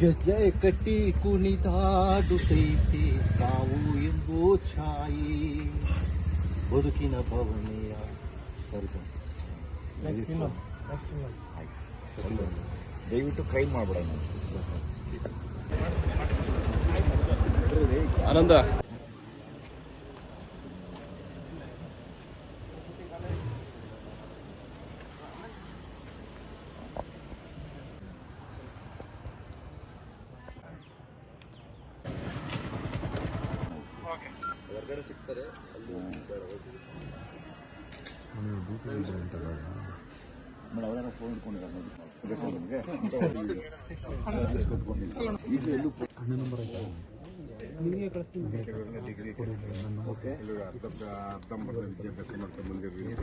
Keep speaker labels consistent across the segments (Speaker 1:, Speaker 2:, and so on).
Speaker 1: ಗೆಜ್ಜೆ ಕಟ್ಟಿ ಕುಣಿದಾಡುತ್ತೈತೆ ಸಾವು ಎಂಬೋ ಛಾಯಿ. ಬದುಕಿನ ಭವನೆಯ ಸರಿ
Speaker 2: ನೆಕ್ಸ್ಟ್ ಇನ್ನೊಂದು ನೆಕ್ಸ್ಟ್ ಇನ್ನೊಂದು.
Speaker 3: ದಯವಿಟ್ಟು ಕೈ ಮಾಡ್ಬಿಡ
Speaker 4: ಆನಂದ.
Speaker 3: ಮೇಡಮ್ ಫೋನ್ ಇಟ್ಕೊಂಡಿದ್ದಾರೆ ನೋಡಿ. ಬೇಕಾ ನಿಮಗೆ? ಈಗ ಎಲ್ಲೂ
Speaker 2: ನಿಮಗೆ ಕಳಿಸ್ತೀನಿ.
Speaker 3: ಡಿಗ್ರಿ ಓಕೆ
Speaker 5: ಅರ್ಧಂಬರ್ಧ ವಿದ್ಯಾಭ್ಯಾಸ ಮಾಡ್ಕೊಂಡು ಬಂದಿರ್ತೀವಿ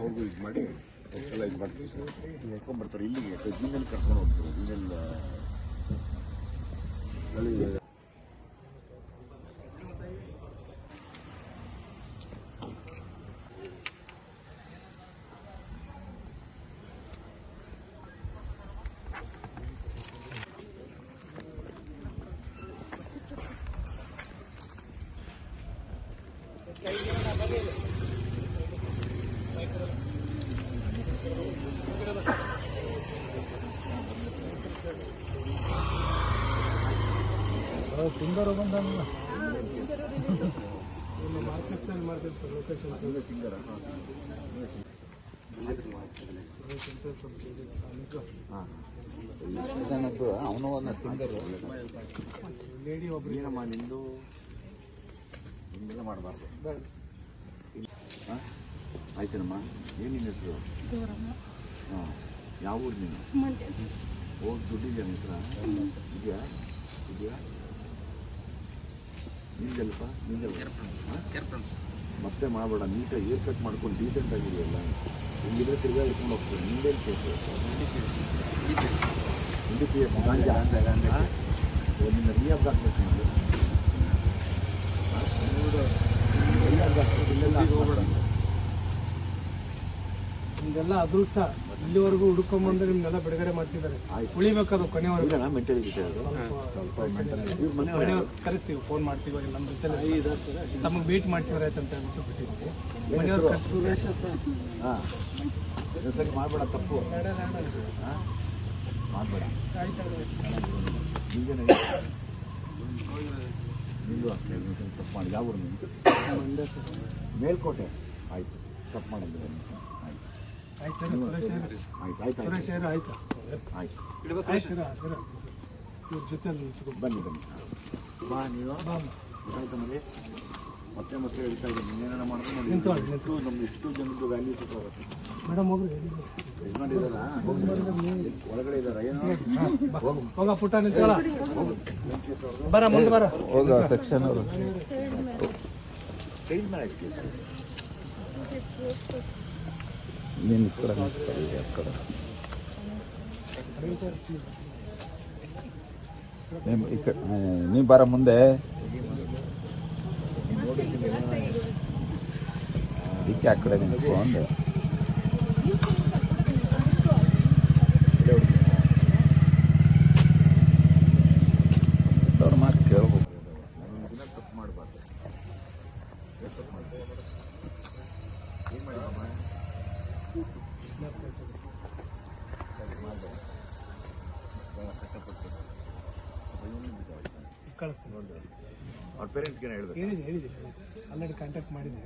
Speaker 5: ಹೋಗು ಇದು ಮಾಡಿ. ಎಲ್ಲ ಇದು ಮಾಡ್ತೀವಿ ಸರ್.
Speaker 3: ಇಲ್ಲಿಗೆ ಜೀನಲ್ಲಿ ಕರ್ಕೊಂಡು ಹೋಗ್ತಾರೆ. ಜಿನಲ್ಲಿ
Speaker 2: ಸುಂದರ ಬಂದ ಮಾರ್ಕೆಟ್ನಲ್ಲಿ ಮಾಡ್ತೀನಿ ಸರ್ ಲೊಕೇಶನ್
Speaker 3: ಸಿಂಗರ ಅವನು ಸಿಂಗರ್
Speaker 2: ಲೇಡಿ ಒಬ್ರು
Speaker 3: ಏನಮ್ಮ ನಿಂದು ಹಿಂಗೆಲ್ಲ ಮಾಡಬಾರ್ದು. ಹಾಂ? ಆಯ್ತೇನಮ್ಮ? ಏನು ನಿನ್ನ ಹೆಸರು ಹಾಂ. ಯಾವ ಊರು ನೀನು? ಹೋಗಿ ದುಡ್ಡಿದೆಯಾ ನಿನ್ನ ಹತ್ರ? ಇದೆಯಾ? ಇದೆಯಾ? ಹಾಂ? ಮತ್ತೆ ಮಾಡಬೇಡ. ನೀಟಾಗಿ ಏರ್ ಕಟ್ ಮಾಡ್ಕೊಂಡು ಡೀಸೆಂಟ್ ಆಗಿದೆಯಲ್ಲ ಹಿಂಗಿದ್ರೆ ತಿರ್ಗಾ ಇಟ್ಕೊಂಡು ಹೋಗ್ತದೆ ನಿಂದೇನು ಕೇಸು ಎನ್ ಪಿ ಎಫ್ ಗಾಂಜಾ. ನಿನ್ನ ರಿಯಾಬ್ ಹಾಕ್ಬೇಕು ನಾನು ರಿಯಾಬ್ ಹಾಕ್ಬೇಕು ಇಲ್ಲೆಲ್ಲ ಹೋಗ್ಬೇಡ
Speaker 2: ನಿಮ್ದೆಲ್ಲ ಅದೃಷ್ಟ. ಇಲ್ಲಿವರೆಗೂ ಹುಡ್ಕೊಂಬಂದ್ರೆ ನಿಮ್ನೆಲ್ಲ ಬಿಡುಗಡೆ ಮಾಡಿಸಿದ್ದಾರೆ. ಉಳಿಬೇಕದು ಕೊನೆವರೆಗೂ. ಕರೆಸ್ತೀವಿ ಫೋನ್ ಮಾಡ್ತೀವಿ ನಮ್ಮ ಜೊತೆ ತಮಗೆ ಭೇಟಿ ಮಾಡಿಸಿದ್ರೆ ಆಯ್ತು. ಅಂತ ಹೇಳ್ಬಿಟ್ಟು ಬಿಟ್ಟಿದ್ವಿ. ಮನೆಯವ್ರು ಸುರೇಶ ಸರ್.
Speaker 3: ಹಾಂ. ಸರಿ ಮಾಡಬೇಡ ತಪ್ಪು. ಹಾಂ? ಮಾಡಬೇಡ. ನಿಂದು ಅಷ್ಟೇ ನೀನು ತಪ್ಪು ಮಾಡಿ ಯಾವ ಊರು ಮೇಲ್ಕೋಟೆ. ಆಯಿತು. ತಪ್ಪು ಮಾಡಿದ್ರೆ. ಆಯಿತು.
Speaker 2: ಆಯ್ತು.
Speaker 3: ಆಯ್ತು ಆಯ್ತು ಆಯ್ತು ಬನ್ನಿ ಬನ್ನಿ. ಬಾ ನೀವು. ಮತ್ತೆ ಮತ್ತೆ ಹೇಳ್ತಾ ಇದ್ದೀನಿ.
Speaker 2: ಏನೇನೋ
Speaker 3: ಎಷ್ಟು ನಮ್ಗೆ ಎಷ್ಟು ಜನದ್ದು ವ್ಯಾಲ್ಯೂ ಸಿಗುತ್ತೆ
Speaker 2: ಮೇಡಮ್ ಹೋಗ್ರಿ.
Speaker 3: ಒಳಗಡೆ ಇದ್ದಾರ ಏನು? ಹೋಗು.
Speaker 2: ಹೋಗ ಪುಟ್ಟ ನಿಂತ್ಕೊಳ್ಳ. ಬರ ಮುಂದೆ ಬರ.
Speaker 1: ಹೋಗ ಸೆಕ್ಷನ್ ಅವರು
Speaker 3: ಚೇಂಜ್ ಮಾಡಿ ಕೇಸ್
Speaker 1: ನೀನು ಈ ಕಡೆ ನೀವು ಆ ಕಡೆ? ನೀನ್ ಈ ಕಡೆ ನೀ ಬರ ಮುಂದೆ. ಅದಕ್ಕೆ ಆ ಕಡೆ ನಿಂತ್ಕೊಂಡು ಅವ್ರ ಮಾತು ಕೇಳ್ಬೇಕು.
Speaker 3: ತಪ್ಪು ಮಾಡಬಾರ್ದು ತಪ್ಪು ಏನು
Speaker 2: ಕಳಿಸ್ತೀನಿ.
Speaker 3: ನೋಡಿದ್ರೆ ಅವ್ರ ಪೇರೆಂಟ್ಸ್ಗೆ ಹೇಳಿದ್ರು ಹೇಳ್ಬೇಕು?
Speaker 2: ಹೇಳಿದೆ ಹೇಳಿದೆ. ಆಲ್ರೆಡಿ ಕಾಂಟ್ಯಾಕ್ಟ್ ಮಾಡಿದೆ.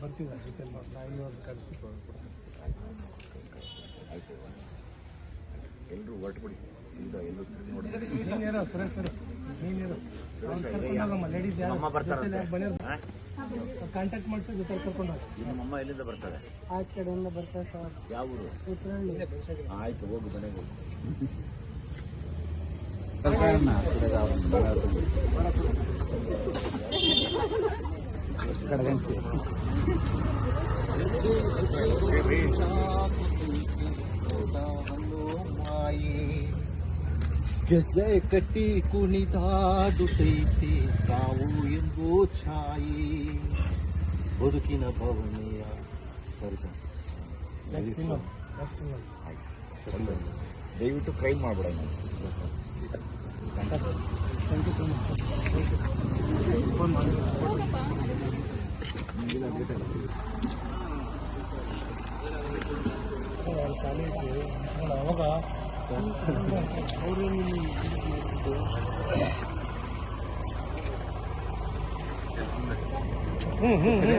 Speaker 2: ಬರ್ತಿದ್ದಾರೆ ಜೊತೆ ಕಳಿಸಿ
Speaker 3: ಎಲ್ಲರೂ ಹೊರಟುಬಿಡಿ ಈಗ ಎಲ್ಲರೂ ತಿರುಗಿ ನೋಡಿ
Speaker 2: ನೀನೇನೋ ಸುರೇಶ್ ಸರ್ ನೀನೇನೋ ನಮ್ಮ ಲೇಡೀಸ್
Speaker 3: ಅಮ್ಮ
Speaker 2: ಕಾಂಟ್ಯಾಕ್ಟ್ ಮಾಡ್ಸಿ ಜೊತೆ ಕರ್ಕೊಂಡು
Speaker 3: ನಿಮ್ಮಮ್ಮ ಎಲ್ಲಿಂದ ಬರ್ತಾರೆ
Speaker 2: ಆ ಕಡೆಯಿಂದ ಬರ್ತಾರೆ ಸರ್
Speaker 3: ಯಾವ ಊರು?
Speaker 2: ಉತ್ತರಹಳ್ಳಿ
Speaker 3: ಆಯ್ತು ಹೋಗು ಮನೆಗೆ ಹೋಗು.
Speaker 1: ಗೆಜ್ಜೆ ಕಟ್ಟಿ ಕುಣಿದಾಡುತ್ತೈತೆ ಸಾವು ಎಂಬೋ ಛಾಯಿ ಬದುಕಿನ ಭವನೆಯ ಸರಿಸ
Speaker 2: ನೆಕ್ಸ್ಟ್ ಇನ್ನೊಂದು ನೆಕ್ಸ್ಟ್ ಇನ್ನೊಂದು
Speaker 3: ದಯವಿಟ್ಟು ಕೈ ಮಾಡಬೇಡ
Speaker 2: thank you so much phone ಮಾಡಿ ಅವಾಗ ಹ್ಞೂ ಹ್ಞೂ ಹ್ಞೂ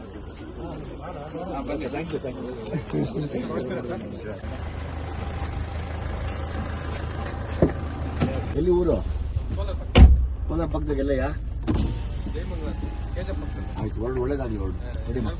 Speaker 3: ಎಲ್ಲಿ ಊರು? ಕೋಲಾರ ಪಕ್ಕದಾಗೆಲ್ಲಯ್ಯ ಆಯ್ತು ಒಳ್ಳೆ ಒಳ್ಳೇದಾಗಲಿ ಒಳ್ಳೆ ಕಡಿಮೆ